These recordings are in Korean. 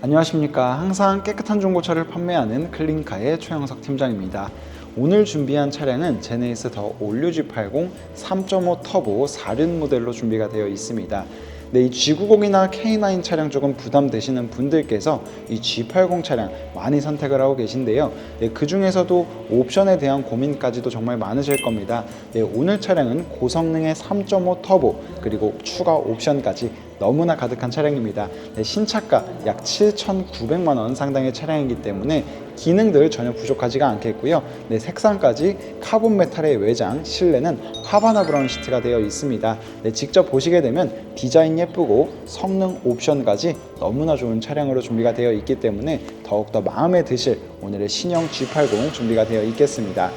안녕하십니까. 항상 깨끗한 중고차를 판매하는 클린카의 최영석 팀장입니다. 오늘 준비한 차량은 제네시스 더 올류 G80 3.5 터보 4륜 모델로 준비가 되어 있습니다. 네, 이 G90이나 K9 차량 조금 부담되시는 분들께서 이 G80 차량 많이 선택을 하고 계신데요. 네, 그 중에서도 옵션에 대한 고민까지도 정말 많으실 겁니다. 네, 오늘 차량은 고성능의 3.5 터보 그리고 추가 옵션까지 너무나 가득한 차량입니다. 네, 신차가 약 7,900만 원 상당의 차량이기 때문에 기능들 전혀 부족하지가 않겠고요. 네, 색상까지 카본 메탈의 외장, 실내는 하바나 브라운 시트가 되어 있습니다. 네, 직접 보시게 되면 디자인 예쁘고 성능 옵션까지 너무나 좋은 차량으로 준비가 되어 있기 때문에 더욱더 마음에 드실 오늘의 신형 G80 준비가 되어 있겠습니다.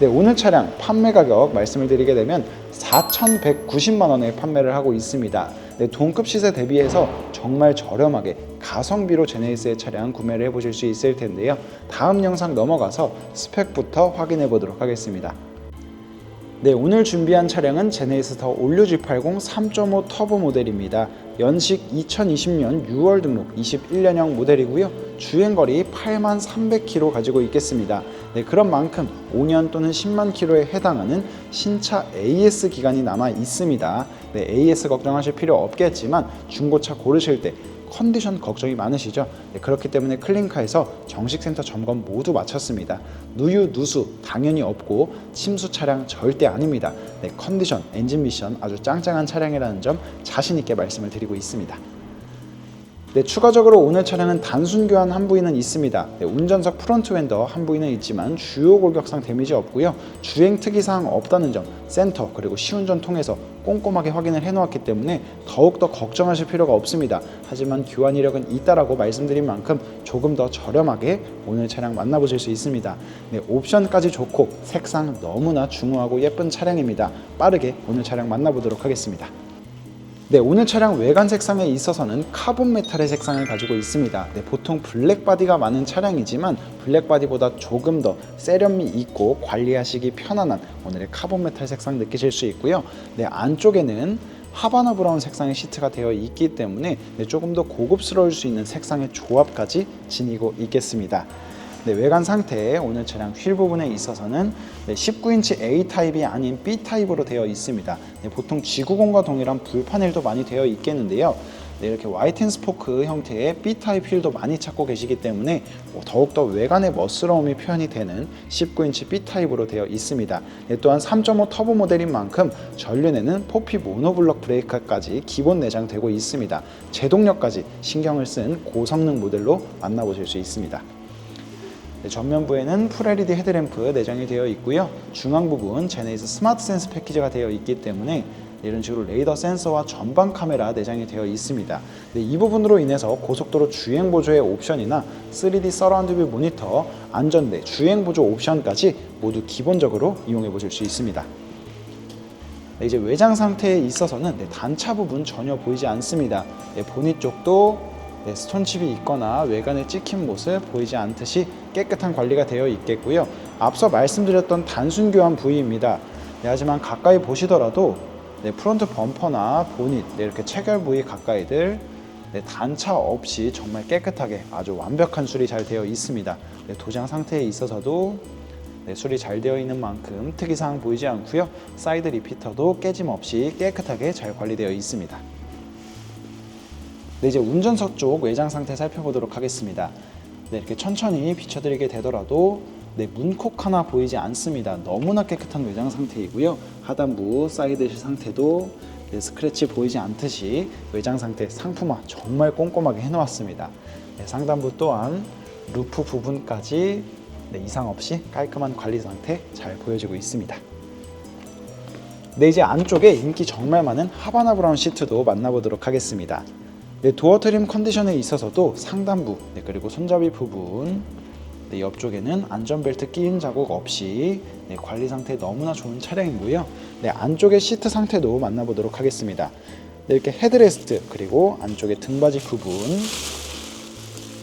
네, 오늘 차량 판매 가격 말씀을 드리게 되면 4,190만 원에 판매를 하고 있습니다. 네, 동급 시세 대비해서 정말 저렴하게 가성비로 제네시스의 차량 구매를 해보실 수 있을 텐데요. 다음 영상 넘어가서 스펙부터 확인해 보도록 하겠습니다. 네, 오늘 준비한 차량은 제네시스 더 올류 G80 3.5 터보 모델입니다. 연식 2020년 6월 등록 21년형 모델이고요. 주행거리 8만 300km 가지고 있겠습니다. 네, 그런 만큼 5년 또는 10만 km에 해당하는 신차 AS 기간이 남아 있습니다. 네, AS 걱정하실 필요 없겠지만 중고차 고르실 때 컨디션 걱정이 많으시죠? 네, 그렇기 때문에 클린카에서 정식 센터 점검 모두 마쳤습니다. 누유, 누수 당연히 없고 침수 차량 절대 아닙니다. 네, 컨디션, 엔진 미션 아주 짱짱한 차량이라는 점 자신 있게 말씀을 드리고 있습니다. 네, 추가적으로 오늘 차량은 단순 교환 한 부위는 있습니다. 네, 운전석 프론트 웬더 한 부위는 있지만 주요 골격상 데미지 없고요. 주행 특이사항 없다는 점 센터 그리고 시운전 통해서 꼼꼼하게 확인을 해놓았기 때문에 더욱더 걱정하실 필요가 없습니다. 하지만 교환 이력은 있다라고 말씀드린 만큼 조금 더 저렴하게 오늘 차량 만나보실 수 있습니다. 네, 옵션까지 좋고 색상 너무나 중후하고 예쁜 차량입니다. 빠르게 오늘 차량 만나보도록 하겠습니다. 네, 오늘 차량 외관 색상에 있어서는 카본 메탈의 색상을 가지고 있습니다. 네, 보통 블랙 바디가 많은 차량이지만 블랙 바디보다 조금 더 세련미 있고 관리하시기 편안한 오늘의 카본 메탈 색상 느끼실 수 있고요. 네, 안쪽에는 하바나 브라운 색상의 시트가 되어 있기 때문에 네, 조금 더 고급스러울 수 있는 색상의 조합까지 지니고 있겠습니다. 네, 외관 상태 오늘 차량 휠 부분에 있어서는 네, 19인치 A 타입이 아닌 B 타입으로 되어 있습니다. 네, 보통 G90과 동일한 불판일도 많이 되어 있겠는데요. 네, 이렇게 와이튼 스포크 형태의 B 타입 휠도 많이 찾고 계시기 때문에 뭐 더욱더 외관의 멋스러움이 표현이 되는 19인치 B 타입으로 되어 있습니다. 네, 또한 3.5 터보 모델인 만큼 전륜에는 포피 모노블럭 브레이크까지 기본 내장되고 있습니다. 제동력까지 신경을 쓴 고성능 모델로 만나보실 수 있습니다. 네, 전면부에는 풀 LED 헤드램프 내장이 되어 있고요. 중앙 부분 제네시스 스마트 센스 패키지가 되어 있기 때문에 이런 식으로 레이더 센서와 전방 카메라 내장이 되어 있습니다. 네, 이 부분으로 인해서 고속도로 주행 보조의 옵션이나 3D 서라운드 뷰 모니터, 안전대, 주행 보조 옵션까지 모두 기본적으로 이용해 보실 수 있습니다. 네, 이제 외장 상태에 있어서는 네, 단차 부분 전혀 보이지 않습니다. 네, 보닛 쪽도 네, 스톤칩이 있거나 외관에 찍힌 모습 보이지 않듯이 깨끗한 관리가 되어 있겠고요. 앞서 말씀드렸던 단순 교환 부위입니다. 네, 하지만 가까이 보시더라도 네, 프론트 범퍼나 보닛 네, 이렇게 체결 부위 가까이들 네, 단차 없이 정말 깨끗하게 아주 완벽한 수리 잘 되어 있습니다. 네, 도장 상태에 있어서도 네, 수리 잘 되어 있는 만큼 특이사항 보이지 않고요. 사이드 리피터도 깨짐 없이 깨끗하게 잘 관리되어 있습니다. 네, 이제 운전석 쪽 외장 상태 살펴보도록 하겠습니다. 네, 이렇게 천천히 비춰드리게 되더라도 네, 문콕 하나 보이지 않습니다. 너무나 깨끗한 외장 상태이고요. 하단부 사이드실 상태도 네, 스크래치 보이지 않듯이 외장 상태 상품화 정말 꼼꼼하게 해놓았습니다. 네, 상단부 또한 루프 부분까지 네, 이상 없이 깔끔한 관리 상태 잘 보여지고 있습니다. 네, 이제 안쪽에 인기 정말 많은 하바나 브라운 시트도 만나보도록 하겠습니다. 네, 도어 트림 컨디션에 있어서도 상단부 네, 그리고 손잡이 부분 네, 옆쪽에는 안전벨트 끼임 자국 없이 네, 관리 상태 너무나 좋은 차량이고요. 네, 안쪽의 시트 상태도 만나보도록 하겠습니다. 네, 이렇게 헤드레스트 그리고 안쪽에 등받이 부분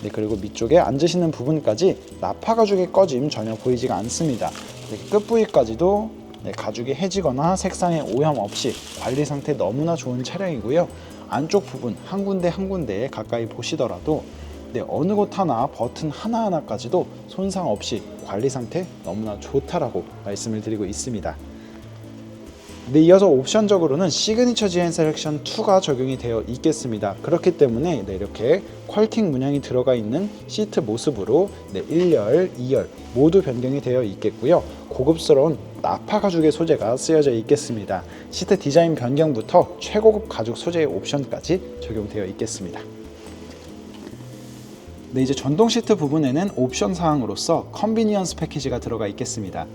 네, 그리고 밑쪽에 앉으시는 부분까지 나파 가죽의 꺼짐 전혀 보이지가 않습니다. 네, 끝 부위까지도 네, 가죽이 해지거나 색상의 오염 없이 관리 상태 너무나 좋은 차량이고요. 안쪽 부분 한 군데 한 군데 가까이 보시더라도 네, 어느 곳 하나 버튼 하나하나까지도 손상 없이 관리 상태 너무나 좋다라고 말씀을 드리고 있습니다. 네, 이어서 옵션적으로는 시그니처 GN 셀렉션 2가 적용이 되어 있겠습니다. 그렇기 때문에 네, 이렇게 퀄팅 문양이 들어가 있는 시트 모습으로 네, 1열, 2열 모두 변경이 되어 있겠고요. 고급스러운 나파 가죽의 소재가 쓰여져 있겠습니다. 시트 디자인 변경부터 최고급 가죽 소재의 옵션까지 적용되어 있겠습니다. 네, 이제 전동 시트 부분에는 옵션 사항으로서 컨비니언스 패키지가 들어가 있겠습니다.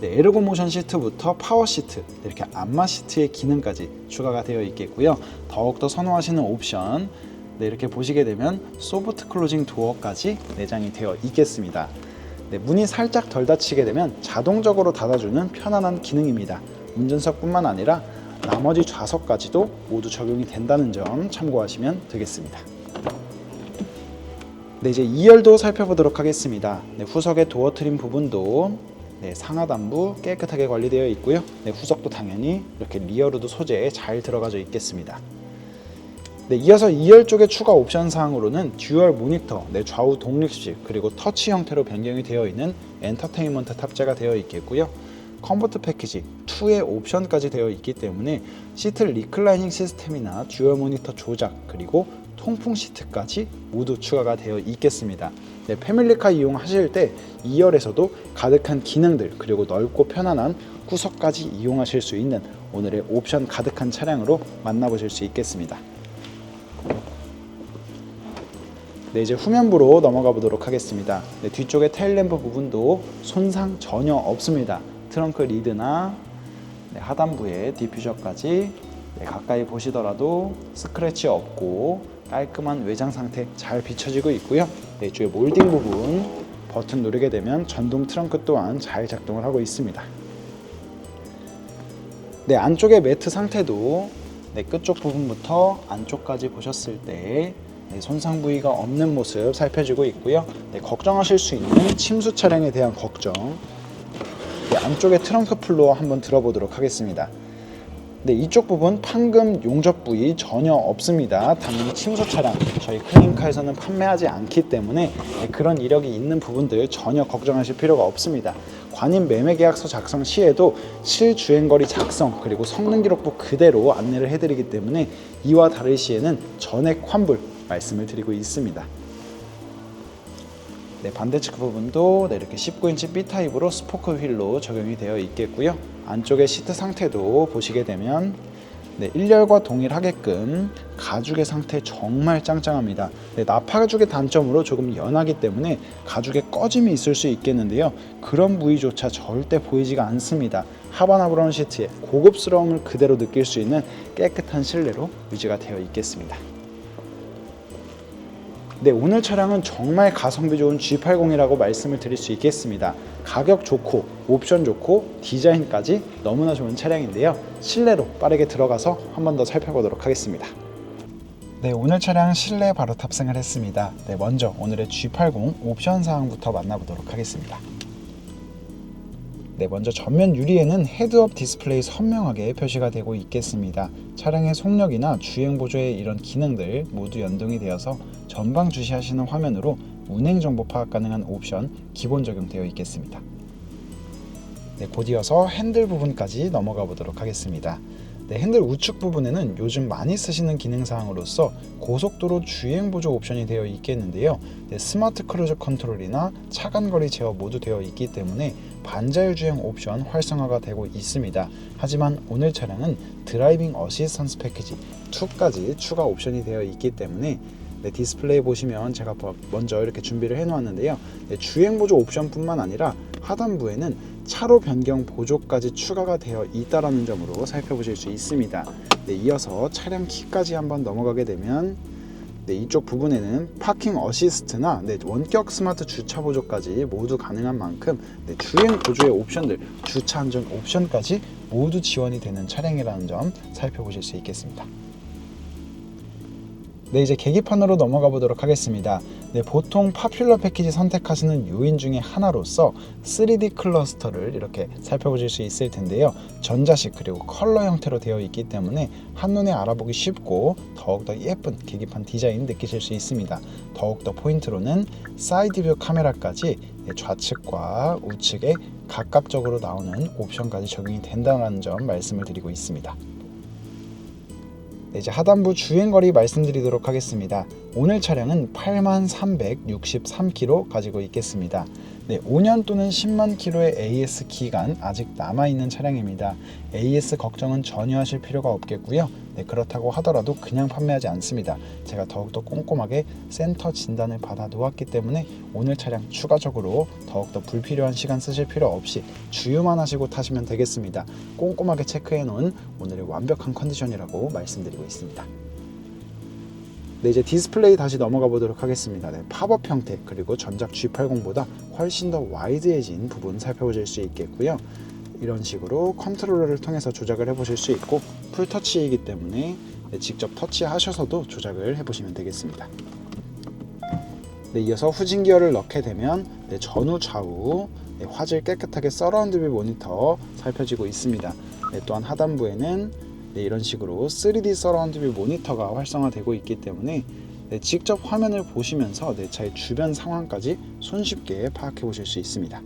네, 에르고 모션 시트부터 파워 시트, 네, 이렇게 안마 시트의 기능까지 추가가 되어 있겠고요. 더욱더 선호하시는 옵션, 네, 이렇게 보시게 되면 소프트 클로징 도어까지 내장이 되어 있겠습니다. 네, 문이 살짝 덜 닫히게 되면 자동적으로 닫아주는 편안한 기능입니다. 운전석뿐만 아니라 나머지 좌석까지도 모두 적용이 된다는 점 참고하시면 되겠습니다. 네, 이제 2열도 살펴보도록 하겠습니다. 네, 후석의 도어 트림 부분도 네, 상하단부 깨끗하게 관리되어 있고요. 네, 후석도 당연히 이렇게 리어로드 소재에 잘 들어가져 있겠습니다. 네, 이어서 2열 쪽의 추가 옵션 사항으로는 듀얼 모니터, 네, 좌우 독립식 그리고 터치 형태로 변경이 되어 있는 엔터테인먼트 탑재가 되어 있겠고요. 컴포트 패키지 2의 옵션까지 되어 있기 때문에 시트 리클라이닝 시스템이나 듀얼 모니터 조작 그리고 통풍 시트까지 모두 추가가 되어 있겠습니다. 네, 패밀리카 이용하실 때 2열에서도 가득한 기능들 그리고 넓고 편안한 후석까지 이용하실 수 있는 오늘의 옵션 가득한 차량으로 만나보실 수 있겠습니다. 네, 이제 후면부로 넘어가 보도록 하겠습니다. 네, 뒤쪽의 테일램프 부분도 손상 전혀 없습니다. 트렁크 리드나 네, 하단부의 디퓨저까지 네, 가까이 보시더라도 스크래치 없고 깔끔한 외장 상태 잘 비춰지고 있고요. 네, 이쪽에 몰딩 부분 버튼 누르게 되면 전동 트렁크 또한 잘 작동을 하고 있습니다. 네, 안쪽의 매트 상태도 네, 끝쪽 부분부터 안쪽까지 보셨을 때 네, 손상 부위가 없는 모습 살펴지고 있고요. 네, 걱정하실 수 있는 침수 차량에 대한 걱정. 네, 안쪽의 트렁크 플로어 한번 들어보도록 하겠습니다. 네, 이쪽 부분 판금 용접 부위 전혀 없습니다. 당연히 침수 차량 저희 클린카에서는 판매하지 않기 때문에 네, 그런 이력이 있는 부분들 전혀 걱정하실 필요가 없습니다. 관인 매매 계약서 작성 시에도 실주행 거리 작성 그리고 성능 기록부 그대로 안내를 해드리기 때문에 이와 다를 시에는 전액 환불 말씀을 드리고 있습니다. 네, 반대측 부분도 네, 이렇게 19인치 B 타입으로 스포크 휠로 적용이 되어 있겠고요. 안쪽의 시트 상태도 보시게 되면 네, 1열과 동일하게끔 가죽의 상태 정말 짱짱합니다. 네, 나파 가죽의 단점으로 조금 연하기 때문에 가죽에 꺼짐이 있을 수 있겠는데요. 그런 부위조차 절대 보이지가 않습니다. 하바나 브라운 시트의 고급스러움을 그대로 느낄 수 있는 깨끗한 실내로 유지가 되어 있겠습니다. 네, 오늘 차량은 정말 가성비 좋은 G80이라고 말씀을 드릴 수 있겠습니다. 가격 좋고, 옵션 좋고, 디자인까지 너무나 좋은 차량인데요. 실내로 빠르게 들어가서 한 번 더 살펴보도록 하겠습니다. 네, 오늘 차량 실내에 바로 탑승을 했습니다. 네, 먼저 오늘의 G80 옵션 사항부터 만나보도록 하겠습니다. 네, 먼저 전면 유리에는 헤드업 디스플레이 선명하게 표시가 되고 있겠습니다. 차량의 속력이나 주행 보조의 이런 기능들 모두 연동이 되어서 전방 주시하시는 화면으로 운행 정보 파악 가능한 옵션 기본 적용되어 있겠습니다. 네, 곧 이어서 핸들 부분까지 넘어가 보도록 하겠습니다. 네, 핸들 우측 부분에는 요즘 많이 쓰시는 기능 사항으로서 고속도로 주행 보조 옵션이 되어 있겠는데요. 네, 스마트 크루즈 컨트롤이나 차간 거리 제어 모두 되어 있기 때문에 반자율 주행 옵션 활성화가 되고 있습니다. 하지만 오늘 차량은 드라이빙 어시스턴스 패키지 2까지 추가 옵션이 되어 있기 때문에 네, 디스플레이 보시면 제가 버- 먼저 이렇게 준비를 해 놓았는데요. 네, 주행 보조 옵션뿐만 아니라 하단부에는 차로 변경 보조까지 추가가 되어 있다라는 점으로 살펴보실 수 있습니다. 네, 이어서 차량 키까지 한번 넘어가게 되면 네, 이쪽 부분에는 파킹 어시스트나 네, 원격 스마트 주차 보조까지 모두 가능한 만큼 네, 주행 보조의 옵션들, 주차 안전 옵션까지 모두 지원이 되는 차량이라는 점 살펴보실 수 있겠습니다. 네, 이제 계기판으로 넘어가 보도록 하겠습니다. 네, 보통 파퓰러 패키지 선택하시는 요인 중에 하나로서 3D 클러스터를 이렇게 살펴보실 수 있을 텐데요. 전자식 그리고 컬러 형태로 되어 있기 때문에 한눈에 알아보기 쉽고 더욱더 예쁜 계기판 디자인 느끼실 수 있습니다. 더욱더 포인트로는 사이드 뷰 카메라까지 좌측과 우측에 각각적으로 나오는 옵션까지 적용이 된다는 점 말씀을 드리고 있습니다. 네, 이제 하단부 주행거리 말씀드리도록 하겠습니다. 오늘 차량은 8363km 가지고 있겠습니다. 네, 5년 또는 10만 킬로의 AS 기간 아직 남아있는 차량입니다. AS 걱정은 전혀 하실 필요가 없겠고요. 네, 그렇다고 하더라도 그냥 판매하지 않습니다. 제가 더욱더 꼼꼼하게 센터 진단을 받아 놓았기 때문에 오늘 차량 추가적으로 더욱더 불필요한 시간 쓰실 필요 없이 주유만 하시고 타시면 되겠습니다. 꼼꼼하게 체크해 놓은 오늘의 완벽한 컨디션이라고 말씀드리고 있습니다. 네, 이제 디스플레이 다시 넘어가 보도록 하겠습니다. 네, 팝업 형태 그리고 전작 G80보다 훨씬 더 와이드해진 부분 살펴보실 수 있겠고요. 이런 식으로 컨트롤러를 통해서 조작을 해보실 수 있고 풀터치이기 때문에 네, 직접 터치하셔서도 조작을 해보시면 되겠습니다. 네, 이어서 후진 기어를 넣게 되면 네, 전후 좌우 네, 화질 깨끗하게 서라운드 뷰 모니터 살펴지고 있습니다. 네, 또한 하단부에는 네, 이런 식으로 3D 서라운드 뷰 모니터가 활성화되고 있기 때문에 네, 직접 화면을 보시면서 내 차의 주변 상황까지 손쉽게 파악해 보실 수 있습니다.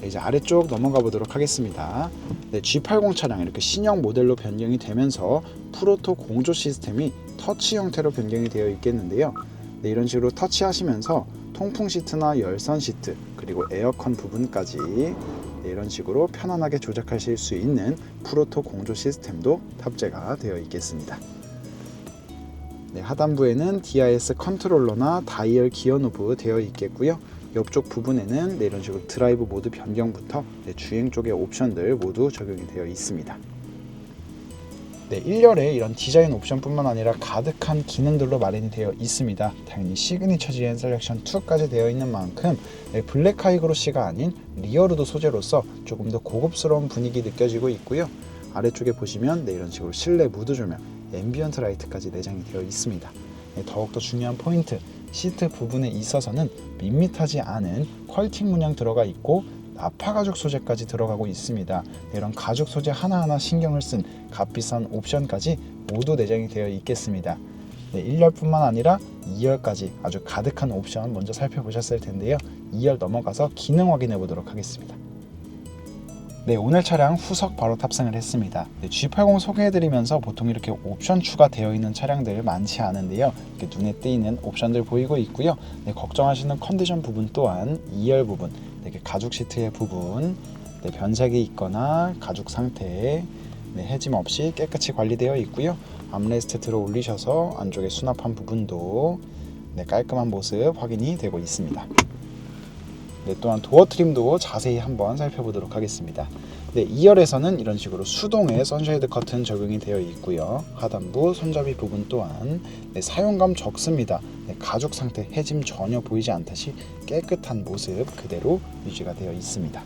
네, 이제 아래쪽 넘어가 보도록 하겠습니다. 네, G80 차량 이렇게 신형 모델로 변경이 되면서 프로토 공조 시스템이 터치 형태로 변경이 되어 있겠는데요. 네, 이런 식으로 터치하시면서 통풍 시트나 열선 시트 그리고 에어컨 부분까지 네, 이런 식으로 편안하게 조작하실 수 있는 프로토 공조 시스템도 탑재가 되어 있겠습니다. 네, 하단부에는 DIS 컨트롤러나 다이얼 기어 노브 되어 있겠고요. 옆쪽 부분에는 네, 이런 식으로 드라이브 모드 변경부터 네, 주행 쪽의 옵션들 모두 적용이 되어 있습니다. 네, 1열에 이런 디자인 옵션뿐만 아니라 가득한 기능들로 마련이 되어 있습니다. 당연히 시그니처 GN 셀렉션 2까지 되어 있는 만큼 네, 블랙 하이그로시가 아닌 리어루드 소재로서 조금 더 고급스러운 분위기 느껴지고 있고요. 아래쪽에 보시면 네, 이런 식으로 실내 무드 조명, 앰비언트 라이트까지 내장이 되어 있습니다. 네, 더욱더 중요한 포인트, 시트 부분에 있어서는 밋밋하지 않은 퀄팅 문양 들어가 있고 나파 가죽 소재까지 들어가고 있습니다. 이런 가죽 소재 하나하나 신경을 쓴 값비싼 옵션까지 모두 내장이 되어 있겠습니다. 네, 1열뿐만 아니라 2열까지 아주 가득한 옵션 먼저 살펴보셨을 텐데요. 2열 넘어가서 기능 확인해 보도록 하겠습니다. 네, 오늘 차량 후석 바로 탑승을 했습니다. 네, G80 소개해드리면서 보통 이렇게 옵션 추가되어 있는 차량들 많지 않은데요. 이렇게 눈에 띄는 옵션들 보이고 있고요. 네, 걱정하시는 컨디션 부분 또한 2열 부분, 네, 가죽 시트의 부분, 네, 변색이 있거나 가죽 상태, 네, 해짐 없이 깨끗이 관리되어 있고요. 암레스트 들어 올리셔서 안쪽에 수납한 부분도 네, 깔끔한 모습 확인이 되고 있습니다. 네, 또한 도어 트림도 자세히 한번 살펴보도록 하겠습니다. 네, 2열에서는 이런 식으로 수동의 선쉐이드 커튼 적용이 되어 있고요. 하단부 손잡이 부분 또한 네, 사용감 적습니다. 네, 가죽 상태 해짐 전혀 보이지 않듯이 깨끗한 모습 그대로 유지가 되어 있습니다.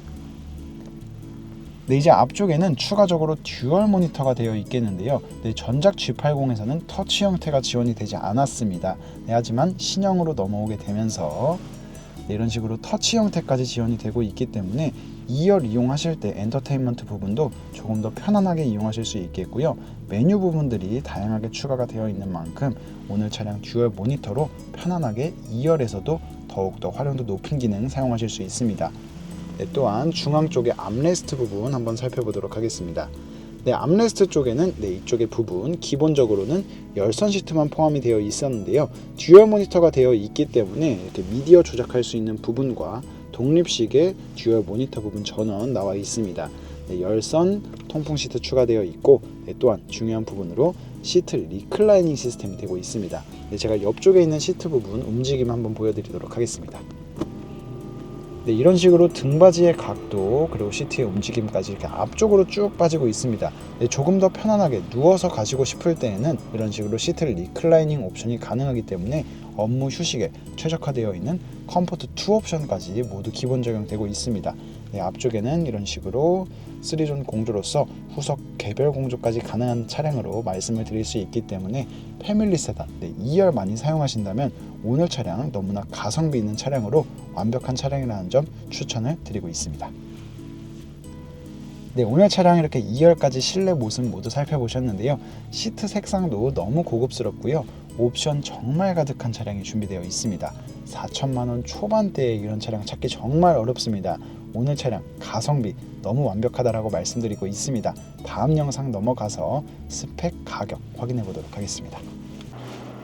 네, 이제 앞쪽에는 추가적으로 듀얼 모니터가 되어 있겠는데요. 네, 전작 G80에서는 터치 형태가 지원이 되지 않았습니다. 네, 하지만 신형으로 넘어오게 되면서 네, 이런 식으로 터치 형태까지 지원이 되고 있기 때문에 2열 이용하실 때 엔터테인먼트 부분도 조금 더 편안하게 이용하실 수 있겠고요. 메뉴 부분들이 다양하게 추가가 되어 있는 만큼 오늘 차량 듀얼 모니터로 편안하게 2열에서도 더욱더 활용도 높은 기능 사용하실 수 있습니다. 네, 또한 중앙 쪽의 암레스트 부분 한번 살펴보도록 하겠습니다. 네, 암레스트 쪽에는 네, 이쪽의 부분 기본적으로는 열선 시트만 포함이 되어 있었는데요. 듀얼 모니터가 되어 있기 때문에 이렇게 미디어 조작할 수 있는 부분과 독립식의 듀얼 모니터 부분 전원 나와 있습니다. 네, 열선 통풍 시트 추가되어 있고 네, 또한 중요한 부분으로 시트 리클라이닝 시스템이 되고 있습니다. 네, 제가 옆쪽에 있는 시트 부분 움직임 한번 보여드리도록 하겠습니다. 네, 이런 식으로 등받이의 각도 그리고 시트의 움직임까지 이렇게 앞쪽으로 쭉 빠지고 있습니다. 네, 조금 더 편안하게 누워서 가시고 싶을 때에는 이런 식으로 시트 리클라이닝 옵션이 가능하기 때문에 업무 휴식에 최적화되어 있는 컴포트 2 옵션까지 모두 기본 적용되고 있습니다. 네, 앞쪽에는 이런 식으로 3존 공조로서 후석 개별 공조까지 가능한 차량으로 말씀을 드릴 수 있기 때문에 패밀리 세단 네, 2열 많이 사용하신다면 오늘 차량 너무나 가성비 있는 차량으로 완벽한 차량이라는 점 추천을 드리고 있습니다. 네, 오늘 차량 이렇게 2열까지 실내 모습 모두 살펴보셨는데요. 시트 색상도 너무 고급스럽고요. 옵션 정말 가득한 차량이 준비되어 있습니다. 4천만 원 초반대에 이런 차량 찾기 정말 어렵습니다. 오늘 차량 가성비 너무 완벽하다라고 말씀드리고 있습니다. 다음 영상 넘어가서 스펙 가격 확인해 보도록 하겠습니다.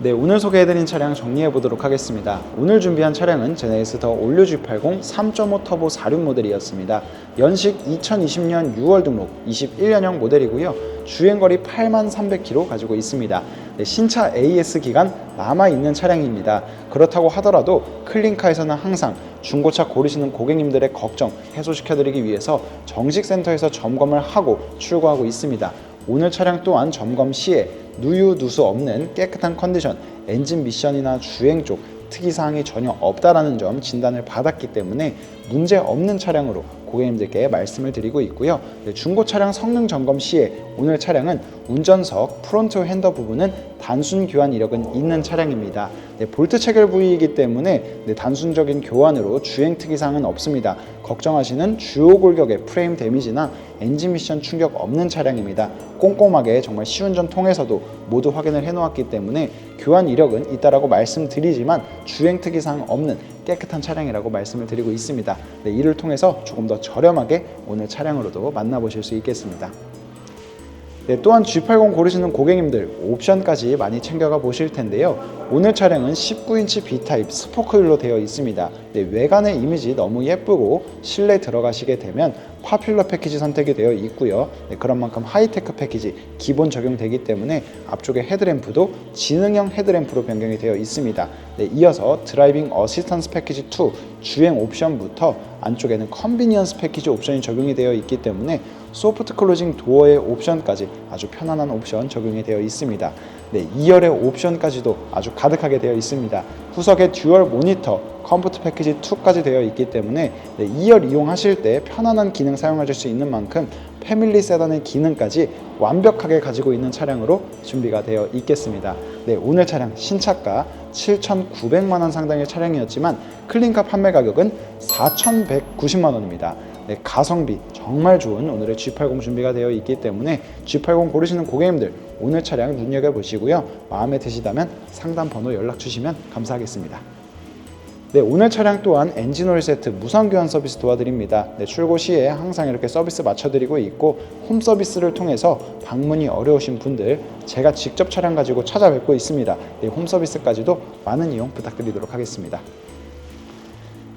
네, 오늘 소개해드린 차량 정리해 보도록 하겠습니다. 오늘 준비한 차량은 제네시스 더 올류 G80 3.5 터보 4륜 모델이었습니다. 연식 2020년 6월 등록 21년형 모델이고요. 주행거리 8만 300km 가지고 있습니다. 네, 신차 AS 기간 남아 있는 차량입니다. 그렇다고 하더라도 클린카에서는 항상 중고차 고르시는 고객님들의 걱정 해소시켜드리기 위해서 정식 센터에서 점검을 하고 출고하고 있습니다. 오늘 차량 또한 점검 시에 누유 누수 없는 깨끗한 컨디션, 엔진 미션이나 주행 쪽 특이사항이 전혀 없다라는 점 진단을 받았기 때문에 문제 없는 차량으로 고객님들께 말씀을 드리고 있고요. 네, 중고 차량 성능 점검 시에 오늘 차량은 운전석 프론트 핸더 부분은 단순 교환 이력은 있는 차량입니다. 네, 볼트 체결 부위이기 때문에 네, 단순적인 교환으로 주행 특이사항은 없습니다. 걱정하시는 주요 골격의 프레임 데미지나 엔진 미션 충격 없는 차량입니다. 꼼꼼하게 정말 시운전 통해서도 모두 확인을 해놓았기 때문에 교환 이력은 있다라고 말씀드리지만 주행 특이사항 없는 깨끗한 차량이라고 말씀을 드리고 있습니다. 네, 이를 통해서 조금 더 저렴하게 오늘 차량으로도 만나보실 수 있겠습니다. 네, 또한 G80 고르시는 고객님들 옵션까지 많이 챙겨가 보실 텐데요. 오늘 차량은 19인치 B타입 스포크휠로 되어 있습니다. 네, 외관의 이미지 너무 예쁘고 실내 들어가시게 되면 파퓰러 패키지 선택이 되어 있고요. 네, 그런 만큼 하이테크 패키지 기본 적용되기 때문에 앞쪽에 헤드램프도 지능형 헤드램프로 변경이 되어 있습니다. 네, 이어서 드라이빙 어시스턴스 패키지 2 주행 옵션부터 안쪽에는 컨비니언스 패키지 옵션이 적용이 되어 있기 때문에 소프트 클로징 도어의 옵션까지 아주 편안한 옵션 적용이 되어 있습니다. 네, 2열의 옵션까지도 아주 가득하게 되어 있습니다. 후석에 듀얼 모니터, 컴포트 패키지 2까지 되어 있기 때문에 네, 2열 이용하실 때 편안한 기능 사용하실 수 있는 만큼 패밀리 세단의 기능까지 완벽하게 가지고 있는 차량으로 준비가 되어 있겠습니다. 네, 오늘 차량 신차가 7,900만 원 상당의 차량이었지만 클린카 판매 가격은 4,190만 원입니다. 네, 가성비 정말 좋은 오늘의 G80 준비가 되어 있기 때문에 G80 고르시는 고객님들 오늘 차량 눈여겨 보시고요. 마음에 드시다면 상담 번호 연락 주시면 감사하겠습니다. 네, 오늘 차량 또한 엔진오일 세트 무상 교환 서비스 도와드립니다. 네, 출고 시에 항상 이렇게 서비스 맞춰드리고 있고 홈 서비스를 통해서 방문이 어려우신 분들 제가 직접 차량 가지고 찾아뵙고 있습니다. 네, 홈 서비스까지도 많은 이용 부탁드리도록 하겠습니다.